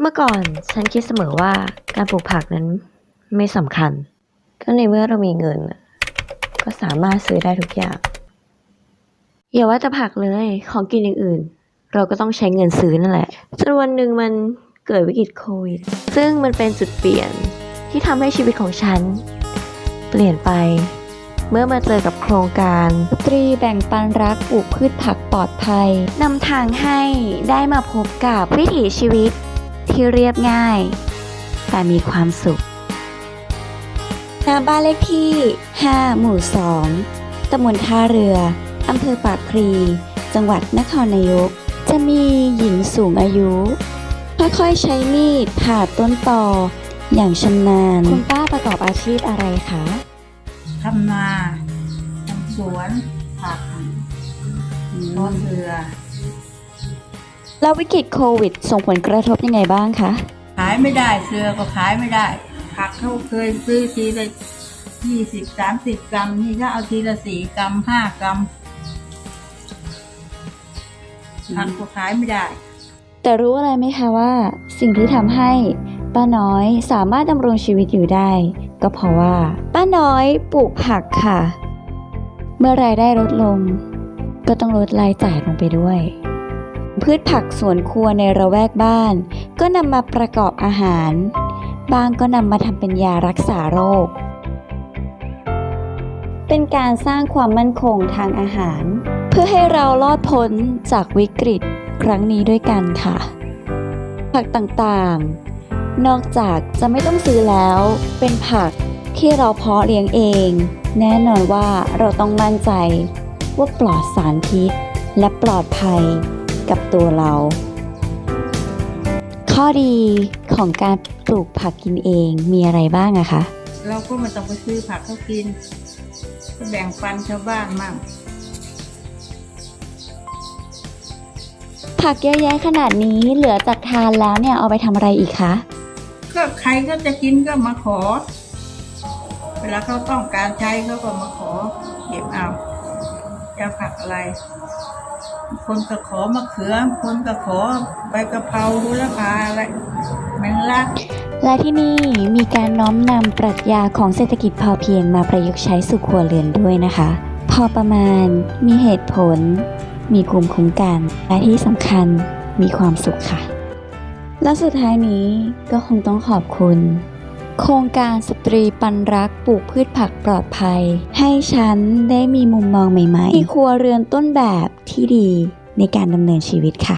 เมื่อก่อนฉันคิดเสมอว่าการปลูกผักนั้นไม่สำคัญ ก็ในเมื่อเรามีเงิน ก็สามารถซื้อได้ทุกอย่าง อย่าว่าแต่ผักเลยของกินอย่างอื่น เราก็ต้องใช้เงินซื้อนั่นแหละจนวันหนึ่งมันเกิดวิกฤตโควิด ซึ่งมันเป็นจุดเปลี่ยนที่ทำให้ชีวิตของฉัน เปลี่ยนไป เมื่อมาเจอกับโครงการสตรีแบ่งปันรักปลูกพืชผักปลอดภัยนำทางให้ได้มาพบกับวิถีชีวิต ที่เรียบง่าย แต่มีความสุขณบ้านเลขที่ 5 หมู่ 2ตำบลท่าเรือ อำเภอปากพลี จังหวัดนครนายก จะมีหญิงสูงอายุ ค่อยๆใช้มีดผ่าต้นตออย่างชำนาญ คุณป้าประกอบอาชีพอะไรคะทำนาทำสวนผักทอดเรือ แล้ววิกฤตโควิด ส่งผลกระทบยังไงบ้างคะ ขายไม่ได้เกลือก็ขายไม่ได้ผักเขาเคยซื้อทีละยี่สิบสามสิบกรัม นี่ก็เอาทีละสี่กรัมห้ากรัมผักก็ขายไม่ได้ แต่รู้อะไรไหมคะว่า สิ่งที่ทำให้ป้าน้อยสามารถดำรงชีวิตอยู่ได้ ก็เพราะว่า ป้าน้อยปลูกผักค่ะ เมื่อรายได้ลดลง ก็ต้องลดรายจ่ายลงไปด้วย พืชผักสวนครัวในระแวกบ้าน ก็นำมาประกอบอาหาร บางก็นำมาทำเป็นยารักษาโรค เป็นการสร้างความมั่นคงทางอาหาร เพื่อให้เรารอดพ้นจากวิกฤตครั้งนี้ด้วยกันค่ะ ผักต่างๆ นอกจากจะไม่ต้องซื้อแล้ว เป็นผักที่เราเพาะเลี้ยงเอง แน่นอนว่าเราต้องมั่นใจว่าปลอดสารพิษและปลอดภัย กับตัวเรา ข้อดีของการปลูกผักกินเองมีอะไรบ้างอะคะ เราก็ไม่ต้องไปซื้อผักเขากินก็แบ่งปันชาวบ้านมั่งผักเยอะแยะขนาดนี้เหลือจากทานแล้วเนี่ยเอาไปทำอะไรอีกคะ ก็ใครก็จะกินก็มาขอ เวลาเขาต้องการใช้เขาก็มาขอเก็บเอาจะเอาผักอะไร คนก็ขอมะเขือ คนก็ขอใบกะเพราหุละพาอะไรแมงลักและที่นี่มีการน้อมนำปรัชญาของเศรษฐกิจพอเพียงมาประยุกต์ใช้สู่ครัวเรือนด้วยนะคะ พอประมาณ มีเหตุผล มีภูมิคุ้มกัน และที่สำคัญมีความสุขค่ะ และสุดท้ายนี้ก็คงต้องขอบคุณ โครงการสตรีปันรักปลูกพืชผักปลอดภัย ให้ฉันได้มีมุมมองใหม่ๆมีครัวเรือนต้นแบบที่ดีในการดำเนินชีวิตค่ะ